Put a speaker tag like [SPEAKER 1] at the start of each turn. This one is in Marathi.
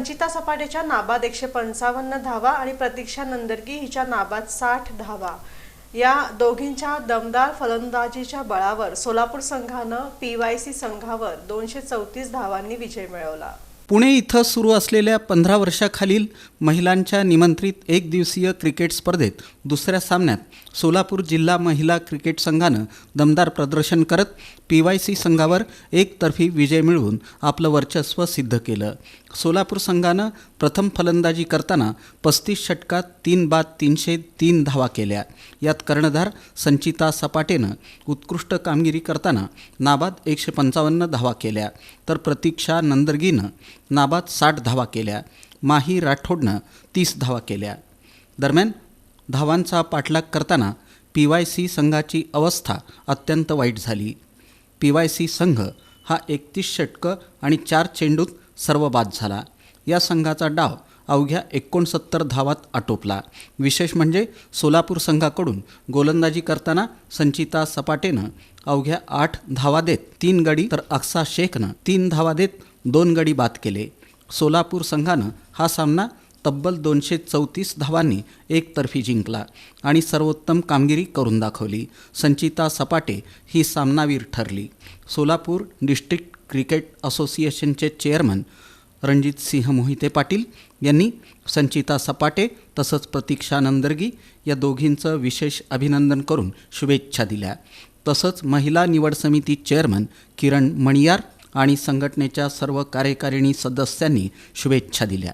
[SPEAKER 1] संचिता सपाटेच्या नाबाद एकशे पंचावन्न धावा आणि प्रतीक्षा नंदरगी हिच्या नाबाद साठ धावा. या दोघींच्या दमदार फलंदाजीच्या बळावर सोलापूर संघानं पी वाय सी संघावर दोनशे चौतीस धावांनी विजय मिळवला.
[SPEAKER 2] पुणे इथं सुरू असलेल्या पंधरा वर्षाखालील महिलांच्या निमंत्रित एकदिवसीय क्रिकेट स्पर्धेत दुसऱ्या सामन्यात सोलापूर जिल्हा महिला क्रिकेट संघानं दमदार प्रदर्शन करत पी वाय सी संघावर एकतर्फी विजय मिळवून आपलं वर्चस्व सिद्ध केलं. सोलापूर संघानं प्रथम फलंदाजी करताना पस्तीस षटकात तीन बाद तीनशे तीन धावा केल्या. यात कर्णधार संचिता सपाटेनं उत्कृष्ट कामगिरी करताना नाबाद एकशे पंचावन्न धावा केल्या. तर प्रतीक्षा नंदरगीनं नाबाद साठ धावा केल्या माही राठोडनं तीस धावा केल्या. दरम्यान धावांचा पाठलाग करताना पी वाय सी संघाची अवस्था अत्यंत वाईट झाली. पी वाय सी संघ हा एकतीस षटकं आणि चार चेंडूत सर्व बाद झाला. या संघाचा डाव अवघ्या एकोणसत्तर धावात आटोपला. विशेष म्हणजे सोलापूर संघाकडून गोलंदाजी करताना संचिता सपाटेनं अवघ्या आठ धावा देत तीन गडी तर अक्सा शेखनं तीन धावा देत दोन गडी बाद केले. सोलापूर संघानं हा सामना तब्बल दोनशे चौतीस धावांनी एकतर्फी जिंकला आणि सर्वोत्तम कामगिरी करून दाखवली. संचिता सपाटे ही सामनावीर ठरली. सोलापूर डिस्ट्रिक्ट क्रिकेट असोसिएशनचे चेअरमन रणजित सिंह मोहिते पाटील यांनी संचिता सपाटे तसंच प्रतीक्षा नंदर्गी या दोघींचं विशेष अभिनंदन करून शुभेच्छा दिल्या. तसंच महिला निवड समिती चेअरमन किरण मणियार आणि संघटनेच्या सर्व कार्यकारिणी सदस्यांनी शुभेच्छा दिल्या.